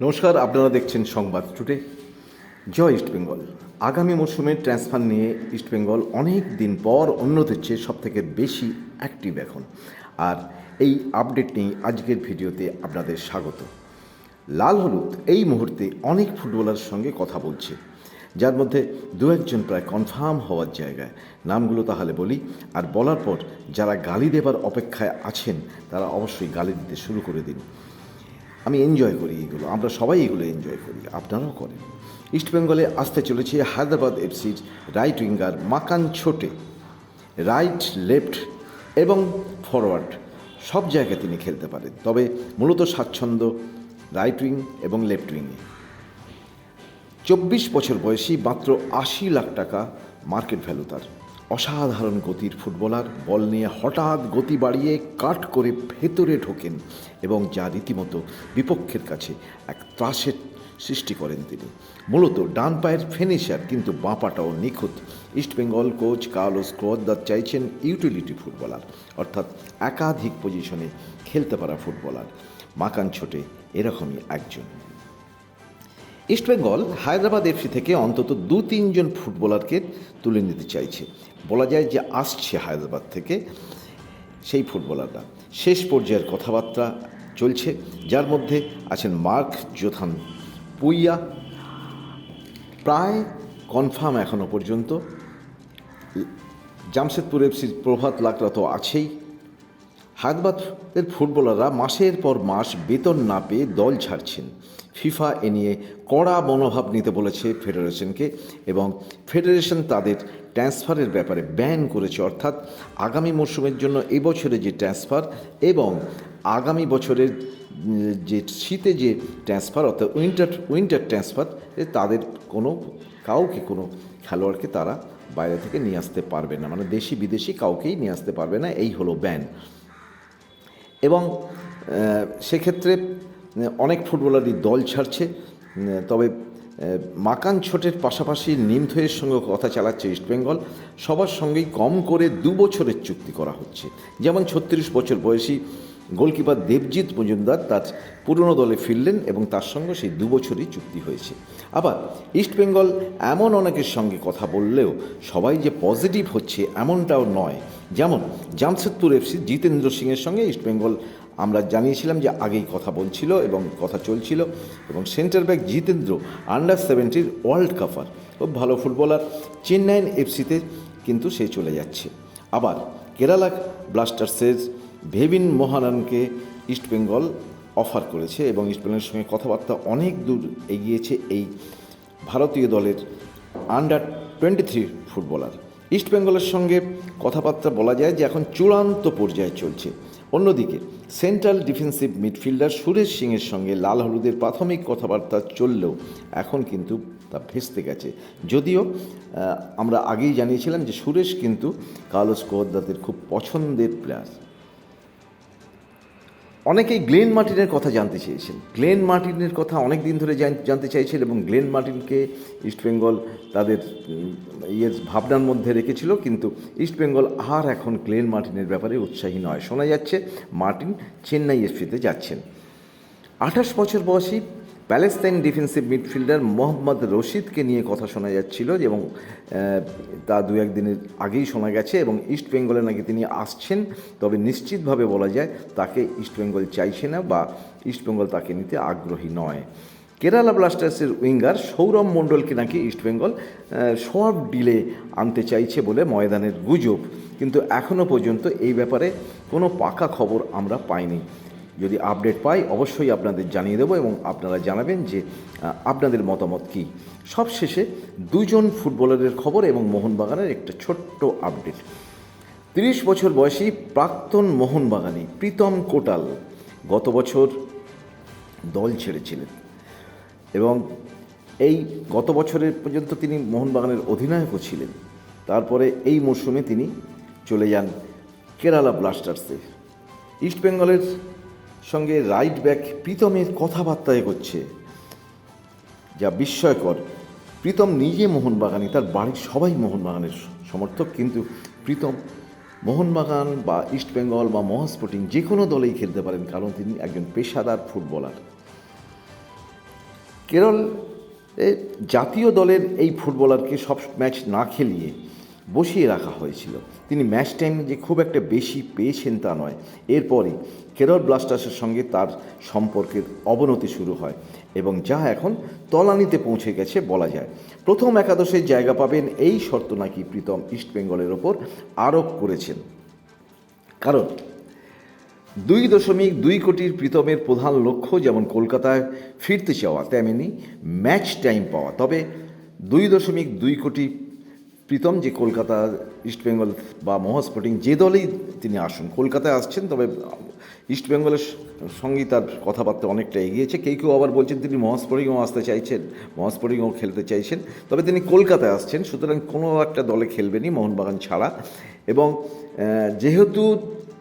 নমস্কার, আপনারা দেখছেন সংবাদ টুডে। জয় ইস্টবেঙ্গল আগামী মরশুমে ট্রান্সফার নিয়ে ইস্টবেঙ্গল অনেক দিন পর অন্যদের চেয়ে সব থেকে বেশি অ্যাক্টিভ এখন। আর এই আপডেট নিয়ে আজকের ভিডিওতে আপনাদের স্বাগত। লাল হলুদ এই মুহূর্তে অনেক ফুটবলারের সঙ্গে কথা বলছে। যার মধ্যে দু একজন প্রায় কনফার্ম হওয়ার জায়গায়। নামগুলো তাহলে বলি। আর বলার পর যারা গালি দেবার অপেক্ষায় আছেন, তারা অবশ্যই গালি দিতে শুরু করে দিন। আমি এনজয় করি এগুলো, আমরা সবাই এগুলো এনজয় করি, আপনারাও করেন। ইস্টবেঙ্গলে আসতে চলেছে হায়দ্রাবাদ এফসির রাইট উইঙ্গার মাকান ছোটে। রাইট লেফট এবং ফরওয়ার্ড সব জায়গায় তিনি খেলতে পারেন। তবে মূলত স্বাচ্ছন্দ্য রাইট উইং এবং লেফট উইংয়ে চব্বিশ বছর বয়সী মাত্র আশি লাখ টাকা মার্কেট ভ্যালু তার। অসাধারণ গতির ফুটবলার, বল নিয়ে হঠাৎ গতি বাড়িয়ে কাট করে ভেতরে ঢোকেন এবং যা রীতিমতো বিপক্ষের কাছে এক ত্রাসের সৃষ্টি করেন তিনি। মূলত ডান পায়ের ফিনিশার, কিন্তু বাঁ পাটাও নিখুঁত। ইস্টবেঙ্গল কোচ কার্লোস ক্রোদ্দার চাইছেন ইউটিলিটি ফুটবলার, অর্থাৎ একাধিক পজিশনে খেলতে পারা ফুটবলার। মাকান ছোটে এরকমই একজন। ইস্টবেঙ্গল হায়দ্রাবাদ এফসি থেকে অন্তত দু তিনজন ফুটবলারকে তুলে নিতে চাইছে। বলা যায় যে আসছে হায়দ্রাবাদ থেকে সেই ফুটবলাররা। শেষ পর্যায়ের কথাবার্তা চলছে, যার মধ্যে আছেন মার্ক জোথান পুইয়া। প্রায় কনফার্ম এখনও পর্যন্ত। জামশেদপুর এফসির প্রভাত লাকড়া তো আছেই। হায়দ্রাবাদের ফুটবলাররা মাসের পর মাস বেতন না পেয়ে দল ছাড়ছেন। ফিফা এ নিয়ে কড়া মনোভাব নিতে বলেছে ফেডারেশনকে এবং ফেডারেশন তাদের ট্রান্সফারের ব্যাপারে ব্যান করেছে। অর্থাৎ আগামী মরশুমের জন্য এবছরে যে ট্রান্সফার এবং আগামী বছরের যে শীতে যে ট্রান্সফার অর্থাৎ উইন্টার উইন্টার ট্রান্সফার তাদের কোনো, কাউকে কোনো খেলোয়াড়কে তারা বাইরে থেকে নিয়ে আসতে পারবে না। মানে দেশি বিদেশি কাউকেই নিয়ে আসতে পারবে না। এই হলো ব্যান। এবং সেক্ষেত্রে অনেক ফুটবলারই দল ছাড়ছে তবে মাকান ছোটের পাশাপাশি নিমথয়ের সঙ্গে কথা চালাচ্ছে ইস্টবেঙ্গল সবার সঙ্গেই কম করে দু বছরের চুক্তি করা হচ্ছে। যেমন ছত্রিশ বছর বয়সী গোলকিপার দেবজিৎ মজুমদার তার পুরনো দলে ফিরলেন এবং তার সঙ্গে সেই দু বছরই চুক্তি হয়েছে। আবার ইস্টবেঙ্গল এমন অনেকের সঙ্গে কথা বললেও সবাই যে পজিটিভ হচ্ছে এমনটাও নয়। যেমন, জামশেদপুর এফসি জিতেন্দ্র সিংয়ের সঙ্গে ইস্টবেঙ্গল আমরা জানিয়েছিলাম যে আগেই কথা বলছিল এবং কথা চলছিল এবং সেন্টার ব্যাক জিতেন্দ্র আন্ডার সেভেন্টির ওয়ার্ল্ড কাপার খুব ভালো ফুটবলার। চেন্নাইন এফসিতে কিন্তু সে চলে যাচ্ছে। আবার কেরালা ব্লাস্টার্সের ভেবিন মোহানানকে ইস্টবেঙ্গল অফার করেছে এবং ইস্টবেঙ্গলের সঙ্গে কথাবার্তা অনেক দূর এগিয়েছে এই ভারতীয় দলের আন্ডার টোয়েন্টি থ্রি ফুটবলার ইস্টবেঙ্গলের সঙ্গে কথাবার্তা বলা যায় যে এখন চূড়ান্ত পর্যায়ে চলছে। অন্যদিকে, সেন্ট্রাল ডিফেন্সিভ মিডফিল্ডার সুরেশ সিংয়ের সঙ্গে লাল হলুদের প্রাথমিক কথাবার্তা চললেও এখন কিন্তু তা ভেস্তে গেছে। যদিও আমরা আগেই জানিয়েছিলাম যে সুরেশ কিন্তু কার্লোস কোহদ্দাদের খুব পছন্দের প্লেয়ার অনেকেই গ্লেন মার্টিনের কথা জানতে চেয়েছেন। গ্লেন মার্টিনের কথা অনেক দিন ধরে জানতে চাইছেন এবং গ্লেন মার্টিনকে ইস্টবেঙ্গল তাদের ইয়ে ইয়ের ভাবনার মধ্যে রেখেছিল, কিন্তু ইস্টবেঙ্গল আর এখন গ্লেন মার্টিনের ব্যাপারে উৎসাহী নয়। শোনা যাচ্ছে, মার্টিন চেন্নাই এফসিতে যাচ্ছেন। আঠাশ বছর বয়সী প্যালেস্তাইন ডিফেন্সিভ মিডফিল্ডার মোহাম্মদ রশিদকে নিয়ে কথা শোনা যাচ্ছিল এবং তা দু একদিনের আগেই শোনা গেছে এবং ইস্ট বেঙ্গলে নাকি তিনি আসছেন। তবে নিশ্চিতভাবে বলা যায় তাকে ইস্টবেঙ্গল চাইছে না বা ইস্টবেঙ্গল তাকে নিতে আগ্রহী নয়। কেরালা ব্লাস্টার্সের উইঙ্গার সৌরভ মণ্ডলকে নাকি ইস্টবেঙ্গল সব ডিলে আনতে চাইছে বলে ময়দানের গুজব। কিন্তু এখনও পর্যন্ত এই ব্যাপারে কোনো পাকা খবর আমরা পাইনি। যদি আপডেট পাই, অবশ্যই আপনাদের জানিয়ে দেবো এবং আপনারা জানাবেন যে আপনাদের মতামত কী। সবশেষে দুজন ফুটবলারের খবর এবং মোহনবাগানের একটা ছোট্ট আপডেট তিরিশ বছর বয়সী প্রাক্তন মোহনবাগানি প্রীতম কোটাল গত বছর দল ছেড়েছিলেন এবং এই গত বছরের পর্যন্ত তিনি মোহনবাগানের অধিনায়কও ছিলেন। তারপরে এই মরশুমে তিনি চলে যান কেরালা ব্লাস্টার্সে। ইস্টবেঙ্গলের সঙ্গে রাইট ব্যাক প্রীতমের কথাবার্তা এগোচ্ছে যা বিস্ময়কর। প্রীতম নিজে মোহনবাগানি, তার বাড়ির সবাই মোহনবাগানের সমর্থক, কিন্তু প্রীতম মোহনবাগান বা ইস্টবেঙ্গল বা মহাস্পোর্টিং যে কোনো দলেই খেলতে পারেন, কারণ তিনি একজন পেশাদার ফুটবলার। কেরল জাতীয় দলের এই ফুটবলারকে সব ম্যাচ না খেলিয়ে বসিয়ে রাখা হয়েছিল। তিনি ম্যাচ টাইম যে খুব একটা বেশি পেয়েছেন তা নয়। এরপরই কেরল ব্লাস্টার্সের সঙ্গে তার সম্পর্কের অবনতি শুরু হয় এবং যা এখন তলানিতে পৌঁছে গেছে বলা যায়। প্রথম একাদশের জায়গা পাবেন এই শর্ত নাকি প্রীতম ইস্টবেঙ্গলের ওপর আরোপ করেছেন। কারণ দুই দশমিক দুই কোটির প্রীতমের প্রধান লক্ষ্য যেমন কলকাতায় ফিরতে চাওয়া, তেমনি ম্যাচ টাইম পাওয়া। তবে দুই দশমিক দুই কোটি প্রীতম যে কলকাতা ইস্টবেঙ্গল বা মহাস্পোর্টিং যে দলেই তিনি আসুন, কলকাতায় আসছেন, তবে ইস্টবেঙ্গলের সঙ্গেই তার কথাবার্তা অনেকটা এগিয়েছে। কেউ কেউ আবার বলছেন তিনি মহাস্পোর্টিংও আসতে চাইছেন মহাস্পোর্টিংও খেলতে চাইছেন, তবে তিনি কলকাতায় আসছেন, সুতরাং কোনো একটা দলে খেলবেনই মোহনবাগান ছাড়া। এবং যেহেতু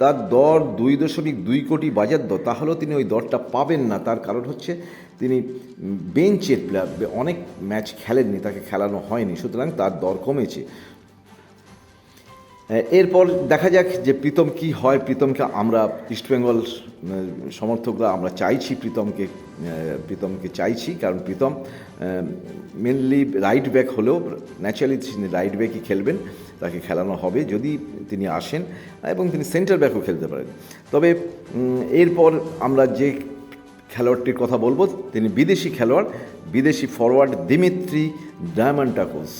তার দর দুই দশমিক দুই কোটি বাজার দর, তাহলেও তিনি ওই দরটা পাবেন না। তার কারণ হচ্ছে তিনি বেঞ্চের প্লেয়ার অনেক ম্যাচ খেলেননি, তাকে খেলানো হয়নি, সুতরাং তার দর কমেছে। এরপর দেখা যাক যে প্রীতম কি হয়। প্রীতমকে আমরা ইস্টবেঙ্গল সমর্থকরা আমরা চাইছি প্রীতমকে প্রীতমকে চাইছি, কারণ প্রীতম মেনলি রাইট ব্যাক হলেও ন্যাচারালি তিনি রাইট ব্যাকই খেলবেন, তাকে খেলানো হবে যদি তিনি আসেন, এবং তিনি সেন্টার ব্যাকও খেলতে পারেন। তবে এরপর আমরা যে খেলোয়াড়টির কথা বলব। তিনি বিদেশি খেলোয়াড়, বিদেশি ফরওয়ার্ড দিমিত্রি ডায়মন্টাকোস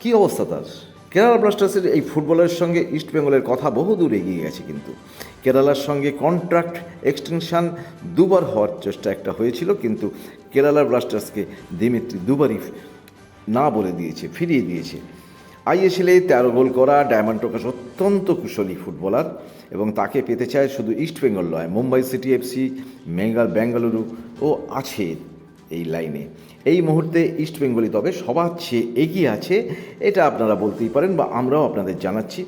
কী অবস্থা তার? কেরালা ব্লাস্টার্সের এই ফুটবলের সঙ্গে ইস্টবেঙ্গলের কথা বহুদূর এগিয়ে গেছে কিন্তু। কেরালার সঙ্গে কন্ট্রাক্ট এক্সটেনশন দুবার হওয়ার চেষ্টা একটা হয়েছিল কিন্তু কেরালা ব্লাস্টার্সকে দিমিত্রি দুবারই না বলে দিয়েছে, ফিরিয়ে দিয়েছে। আইএসএলে তেরো গোল করা ডায়মন্ড টোকাস অত্যন্ত কুশলী ফুটবলার এবং তাকে পেতে চায় শুধু ইস্টবেঙ্গল নয়, মুম্বাই সিটি এফসি মেঙ্গাল বেঙ্গালুরু ও আছে এই লাইনে। এই মুহূর্তে ইস্টবেঙ্গলই তবে সবার চেয়ে এগিয়ে আছে, এটা আপনারা বলতেই পারেন বা আমরাও আপনাদের জানাচ্ছি।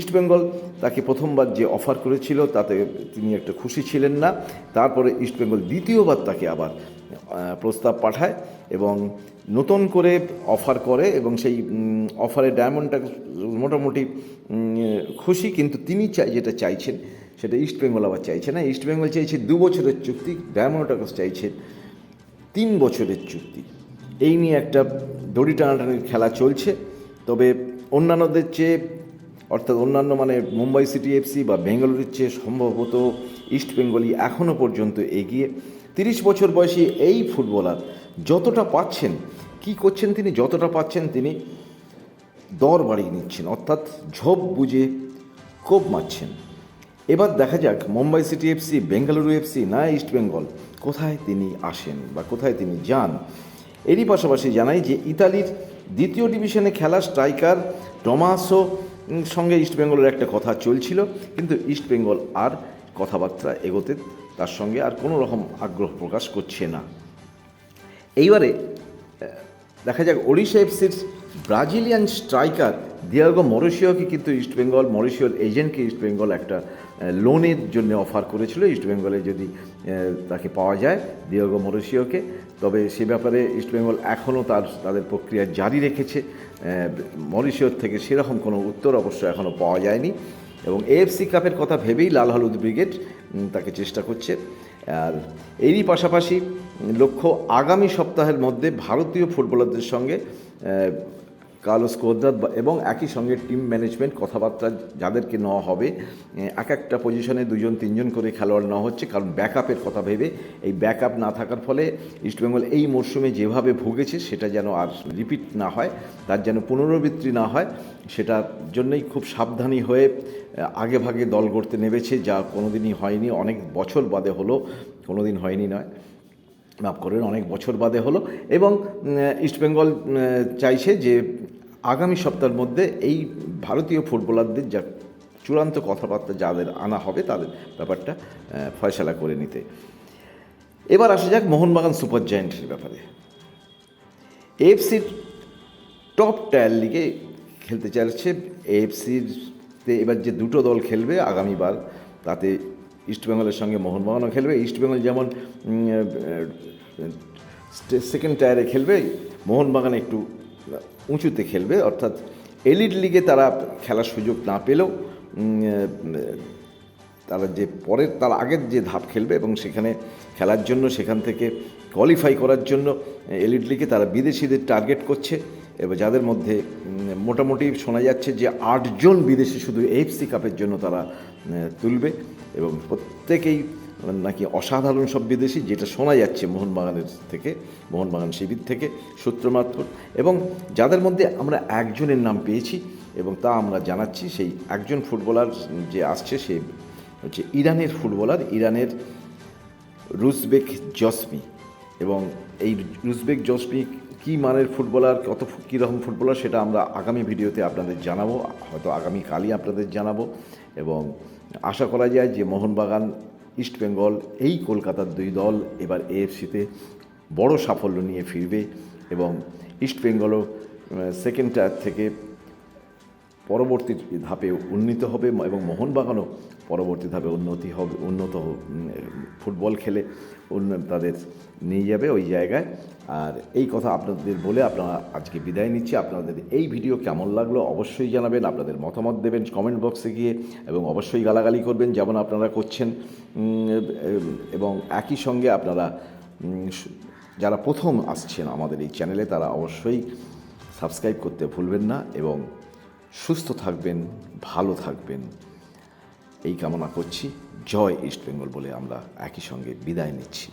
ইস্টবেঙ্গল তাকে প্রথমবার যে অফার করেছিল, তাতে তিনি একটা খুশি ছিলেন না। তারপরে ইস্টবেঙ্গল দ্বিতীয়বার তাকে আবার প্রস্তাব পাঠায় এবং নতুন করে অফার করে এবং সেই অফারে ডায়মন্ডটা মোটামুটি খুশি, কিন্তু তিনি চাই, যেটা চাইছেন, সেটা ইস্টবেঙ্গল আবার চাইছে না। ইস্টবেঙ্গল চাইছে দু বছরের চুক্তি, ডায়মন্ড টাকাস চাইছে তিন বছরের চুক্তি। এই নিয়ে একটা দড়ি টানাটানির খেলা চলছে। তবে অন্যান্যদের চেয়ে, অর্থাৎ অন্যান্য মানে মুম্বাই সিটি এফসি বা বেঙ্গালুরুর চেয়ে সম্ভবত ইস্ট বেঙ্গলই এখনও পর্যন্ত এগিয়ে। তিরিশ বছর বয়সী এই ফুটবলার যতটা পাচ্ছেন, কি করছেন তিনি, যতটা পাচ্ছেন তিনি দর বাড়িয়ে নিচ্ছেন, অর্থাৎ ঝোপ বুঝে কোপ মারছেন। এবার দেখা যাক, Mumbai City FC Bengaluru FC না ইস্ট বেঙ্গল, কোথায় তিনি আসেন বা কোথায় তিনি যান? এরই পাশাপাশি জানাই যে ইতালির দ্বিতীয় ডিভিশনে খেলা স্ট্রাইকার টমাসো সঙ্গে ইস্ট বেঙ্গলের একটা কথা চলছিল, কিন্তু ইস্ট বেঙ্গল আর কথাবার্তা এগোতে তার সঙ্গে আর কোনো রকম আগ্রহ প্রকাশ করছে না। এইবারে দেখা যাক, ওড়িশা এফসির ব্রাজিলিয়ান স্ট্রাইকার দিয়াগো মরিশিওকে কিন্তু ইস্টবেঙ্গল মরিশিওর এজেন্টকে ইস্টবেঙ্গল একটা লোনের জন্য অফার করেছিল। ইস্টবেঙ্গলে যদি তাকে পাওয়া যায় দিয়াগো মরিশিওকে তবে সে ব্যাপারে ইস্টবেঙ্গল এখনও তার, তাদের প্রক্রিয়া জারি রেখেছে। মরিশিওর থেকে সেরকম কোনো উত্তর অবশ্য এখনও পাওয়া যায়নি। এবং এএফসি কাপের কথা ভেবেই লাল হলুদ ব্রিগেড তাকে চেষ্টা করছে। আর এরই পাশাপাশি লক্ষ্য আগামী সপ্তাহের মধ্যে ভারতীয় ফুটবলারদের সঙ্গে কার্লোস কোদ্রাত এবং একই সঙ্গে টিম ম্যানেজমেন্ট কথাবার্তা যাদেরকে নেওয়া হবে এক একটা পজিশনে দুজন, তিনজন করে খেলোয়াড় নেওয়া হচ্ছে, কারণ ব্যাকআপের কথা ভেবে এই ব্যাকআপ না থাকার ফলে ইস্টবেঙ্গল এই মরশুমে যেভাবে ভুগেছে সেটা যেন আর রিপিট না হয়, তার যেন পুনরাবৃত্তি না হয়, সেটার জন্যই খুব সাবধানী হয়ে আগে ভাগে দল গড়তে নেমেছে, যা কোনোদিনই হয়নি, অনেক বছর বাদে হলো, কোনোদিন হয়নি নয়। মাফ করেন, অনেক বছর বাদে হলো এবং ইস্টবেঙ্গল চাইছে যে আগামী সপ্তাহের মধ্যে এই ভারতীয় ফুটবলারদের যা চূড়ান্ত কথাবার্তা যাদের আনা হবে তাদের ব্যাপারটা ফয়সালা করে নিতে। এবার আসা যাক মোহনবাগান সুপার জায়েন্টের ব্যাপারে। এফসির টপ টায়ার লিগে খেলতে চাইছে এএফসির এবার যে দুটো দল খেলবে আগামীবার, তাতে ইস্টবেঙ্গলের সঙ্গে মোহনবাগানও খেলবে। ইস্টবেঙ্গল যেমন সেকেন্ড টায়ারে খেলবে, মোহনবাগান একটু উঁচুতে খেলবে। অর্থাৎ এলিট লিগে তারা খেলার সুযোগ না পেলেও তারা যে পরের, তার আগের যে ধাপ খেলবে এবং সেখানে খেলার জন্য, সেখান থেকে কোয়ালিফাই করার জন্য এলিট লিগে তারা বিদেশিদের টার্গেট করছে। এবং যাদের মধ্যে মোটামুটি শোনা যাচ্ছে যে আটজন বিদেশি শুধু এফসি কাপের জন্য তারা তুলবে। এবং প্রত্যেকেই নাকি অসাধারণ সব বিদেশি, যেটা শোনা যাচ্ছে মোহনবাগানের থেকে, মোহনবাগান শিবির থেকে, সূত্র মারফত। এবং যাদের মধ্যে আমরা একজনের নাম পেয়েছি এবং তা আমরা জানাচ্ছি, সেই একজন ফুটবলার যে আসছে, সে হচ্ছে ইরানের ফুটবলার, ইরানের রুজবেক জসমি। এবং এই রুজবেক জসমি কী মানের ফুটবলার, কত কীরকম ফুটবলার, সেটা আমরা আগামী ভিডিওতে আপনাদের জানাব, হয়তো আগামীকালই আপনাদের জানাব। এবং আশা করা যায় যে মোহনবাগান ইস্টবেঙ্গল এই কলকাতার দুই দল এবার এএফসিতে বড় সাফল্য নিয়ে ফিরবে এবং ইস্টবেঙ্গলও সেকেন্ড টায়ার থেকে পরবর্তী ধাপে উন্নীত হবে এবং মোহনবাগানও পরবর্তী ধাপে উন্নতি হবে, উন্নত ফুটবল খেলে তাদের নিয়ে যাবে ওই জায়গায়। আর এই কথা আপনাদের বলে আপনারা আজকে বিদায় নিচ্ছি। আপনাদের এই ভিডিও কেমন লাগল অবশ্যই জানাবেন, আপনাদের মতামত দেবেন কমেন্ট বক্সে গিয়ে এবং অবশ্যই গালাগালি করবেন যেমন আপনারা করছেন। এবং একই সঙ্গে আপনারা যারা প্রথম আসছেন আমাদের এই চ্যানেলে তারা অবশ্যই সাবস্ক্রাইব করতে ভুলবেন না এবং সুস্থ থাকবেন, ভালো থাকবেন। এই কামনা করছি। জয় ইস্ট বেঙ্গল বলে আমরা একই সঙ্গে বিদায় নিচ্ছি।